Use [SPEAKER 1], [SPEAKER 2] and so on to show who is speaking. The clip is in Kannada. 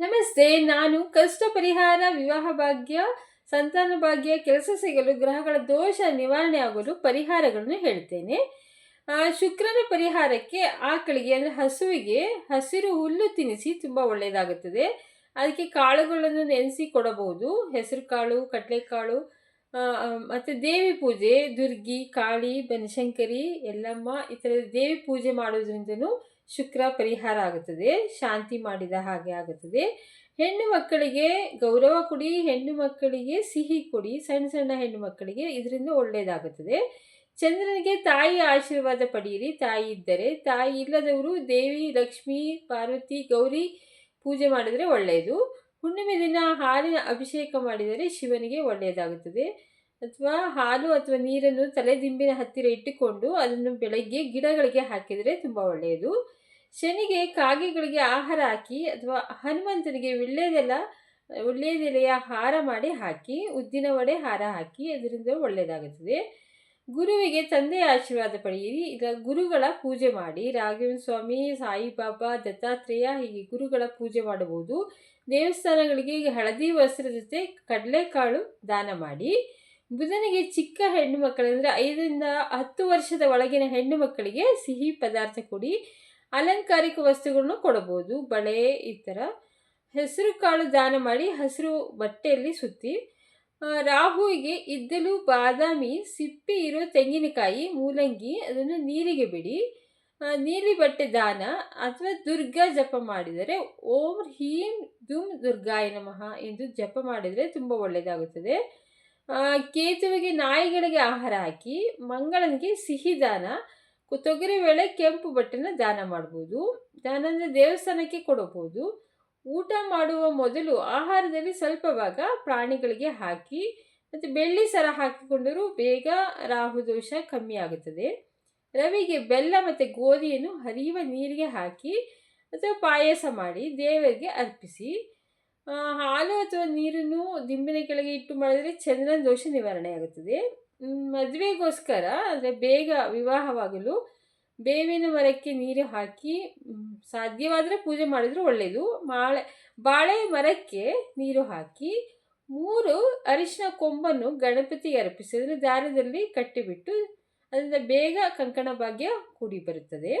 [SPEAKER 1] ನಮಸ್ತೆ, ನಾನು ಕಷ್ಟ ಪರಿಹಾರ ವಿವಾಹ ಭಾಗ್ಯ, ಸಂತಾನ ಭಾಗ್ಯ, ಕೆಲಸ ಸಿಗಲು, ಗ್ರಹಗಳ ದೋಷ ನಿವಾರಣೆ ಆಗಲು ಪರಿಹಾರಗಳನ್ನು ಹೇಳ್ತೇನೆ. ಶುಕ್ರನ ಪರಿಹಾರಕ್ಕೆ ಆಕಳಿಗೆ, ಅಂದರೆ ಹಸುವಿಗೆ ಹಸಿರು ಹುಲ್ಲು ತಿನ್ನಿಸಿ ತುಂಬ ಒಳ್ಳೆಯದಾಗುತ್ತದೆ. ಅದಕ್ಕೆ ಕಾಳುಗಳನ್ನು ನೆನೆಸಿ ಕೊಡಬಹುದು. ಹೆಸರು ಕಾಳು ಕಡಲೆಕಾಳು ಮತ್ತು ದೇವಿ ಪೂಜೆ, ದುರ್ಗಿ, ಕಾಳಿ, ಬನಶಂಕರಿ, ಎಲ್ಲಮ್ಮ, ಈ ಥರ ದೇವಿ ಪೂಜೆ ಮಾಡೋದ್ರಿಂದನೂ ಶುಕ್ರ ಪರಿಹಾರ ಆಗುತ್ತದೆ, ಶಾಂತಿ ಮಾಡಿದ ಹಾಗೆ ಆಗುತ್ತದೆ. ಹೆಣ್ಣು ಮಕ್ಕಳಿಗೆ ಗೌರವ ಕೊಡಿ, ಹೆಣ್ಣು ಮಕ್ಕಳಿಗೆ ಸಿಹಿ ಕೊಡಿ, ಸಣ್ಣ ಸಣ್ಣ ಹೆಣ್ಣು ಮಕ್ಕಳಿಗೆ ಇದರಿಂದ ಒಳ್ಳೆಯದಾಗುತ್ತದೆ. ಚಂದ್ರನಿಗೆ ತಾಯಿ ಆಶೀರ್ವಾದ ಪಡೆಯಿರಿ, ತಾಯಿ ಇದ್ದರೆ, ತಾಯಿ ಇಲ್ಲದವರು ದೇವಿ, ಲಕ್ಷ್ಮಿ, ಪಾರ್ವತಿ, ಗೌರಿ ಪೂಜೆ ಮಾಡಿದರೆ ಒಳ್ಳೆಯದು. ಹುಣ್ಣಿಮೆ ದಿನ ಹಾಲಿನ ಅಭಿಷೇಕ ಮಾಡಿದರೆ ಶಿವನಿಗೆ ಒಳ್ಳೆಯದಾಗುತ್ತದೆ. ಅಥವಾ ಹಾಲು ಅಥವಾ ನೀರನ್ನು ತಲೆದಿಂಬಿನ ಹತ್ತಿರ ಇಟ್ಟುಕೊಂಡು ಅದನ್ನು ಬೆಳಗ್ಗೆ ಗಿಡಗಳಿಗೆ ಹಾಕಿದರೆ ತುಂಬ ಒಳ್ಳೆಯದು. ಶನಿಗೆ ಕಾಗೆಗಳಿಗೆ ಆಹಾರ ಹಾಕಿ ಅಥವಾ ಹನುಮಂತನಿಗೆ ವಿಳ್ಳೆದೆಲ್ಲ ಒಳ್ಳೆಯದೆಲೆಯ ಹಾರ ಮಾಡಿ ಹಾಕಿ, ಉದ್ದಿನ ವಡೆ ಹಾರ ಹಾಕಿ ಅದರಿಂದ ಒಳ್ಳೆಯದಾಗುತ್ತದೆ. ಗುರುವಿಗೆ ತಂದೆಯ ಆಶೀರ್ವಾದ ಪಡೆಯಿರಿ. ಈಗ ಗುರುಗಳ ಪೂಜೆ ಮಾಡಿ. ರಾಘವೇಂದ್ರ ಸ್ವಾಮಿ, ಸಾಯಿಬಾಬಾ, ದತ್ತಾತ್ರೇಯ ಹೀಗೆ ಗುರುಗಳ ಪೂಜೆ ಮಾಡಬಹುದು ದೇವಸ್ಥಾನಗಳಿಗೆ ಹಳದಿ ವಸ್ತ್ರ ಜೊತೆ ಕಡಲೆಕಾಳು ದಾನ ಮಾಡಿ. ಬುಧನಿಗೆ ಚಿಕ್ಕ ಹೆಣ್ಣು ಮಕ್ಕಳಂದರೆ ಐದರಿಂದ ಹತ್ತು ವರ್ಷದ ಒಳಗಿನ ಹೆಣ್ಣು ಮಕ್ಕಳಿಗೆ ಸಿಹಿ ಪದಾರ್ಥ ಕೊಡಿ. ಅಲಂಕಾರಿಕ ವಸ್ತುಗಳನ್ನು ಕೊಡಬಹುದು. ಬಳೆ, ಈ ಥರ ಹೆಸರು ಕಾಳು ದಾನ ಮಾಡಿ. ಹಸಿರು ಬಟ್ಟೆಯಲ್ಲಿ ಸುತ್ತಿ. ರಾಹುವಿಗೆ ಇದ್ದಲು ಬಾದಾಮಿ, ಸಿಪ್ಪೆ ಇರೋ ತೆಂಗಿನಕಾಯಿ, ಮೂಲಂಗಿ, ಅದನ್ನು ನೀರಿಗೆ ಬಿಡಿ. ನೀಲಿ ಬಟ್ಟೆ ದಾನ ಅಥವಾ ದುರ್ಗಾ ಜಪ ಮಾಡಿದರೆ ಓಂ ಹೀಂ ದುಮ್ ದುರ್ಗಾಯ ನಮಃ ಎಂದು ಜಪ ಮಾಡಿದರೆ ತುಂಬ ಒಳ್ಳೆಯದಾಗುತ್ತದೆ. ಕೇತುವಿಗೆ ನಾಯಿಗಳಿಗೆ ಆಹಾರ ಹಾಕಿ, ಮಂಗಳನಿಗೆ ಸಿಹಿ ದಾನ ತೊಗರಿ ವೇಳೆ ಕೆಂಪು ಬಟ್ಟೆನ ದಾನ ಮಾಡ್ಬೋದು. ದಾನ ಅಂದರೆ ದೇವಸ್ಥಾನಕ್ಕೆ ಕೊಡಬಹುದು. ಊಟ ಮಾಡುವ ಮೊದಲು ಆಹಾರದಲ್ಲಿ ಸ್ವಲ್ಪ ಭಾಗ ಪ್ರಾಣಿಗಳಿಗೆ ಹಾಕಿ ಮತ್ತು ಬೆಳ್ಳಿ ಸರ ಹಾಕಿಕೊಂಡರೂ ಬೇಗ ರಾಹು ದೋಷ ಕಮ್ಮಿ ಆಗುತ್ತದೆ. ರವಿಗೆ ಬೆಲ್ಲ ಮತ್ತು ಗೋಧಿಯನ್ನು ಹರಿಯುವ ನೀರಿಗೆ ಹಾಕಿ ಅಥವಾ ಪಾಯಸ ಮಾಡಿ ದೇವರಿಗೆ ಅರ್ಪಿಸಿ. ಹಾಲು ಅಥವಾ ನೀರನ್ನು ದಿಂಬಿನ ಕೆಳಗೆ ಇಟ್ಟು ಮಾಡಿದರೆ ಚಂದ್ರನ ದೋಷ ನಿವಾರಣೆ ಆಗುತ್ತದೆ ಮದುವೆಗೋಸ್ಕರ ಅಂದರೆ ಬೇಗ ವಿವಾಹವಾಗಲು ಬೇವಿನ ಮರಕ್ಕೆ ನೀರು ಹಾಕಿ ಸಾಧ್ಯವಾದರೆ ಪೂಜೆ ಮಾಡಿದರೆ ಒಳ್ಳೆಯದು ಬಾಳೆ ಬಾಳೆ ಮರಕ್ಕೆ ನೀರು ಹಾಕಿ, ಮೂರು ಅರಿಶಿನ ಕೊಂಬನ್ನು ಗಣಪತಿಗೆ ಅರ್ಪಿಸಿ ಅಂದರೆ ದಾರದಲ್ಲಿ ಕಟ್ಟಿಬಿಟ್ಟು, ಅದರಿಂದ ಬೇಗ ಕಂಕಣ ಭಾಗ್ಯ ಕೂಡಿ ಬರುತ್ತದೆ.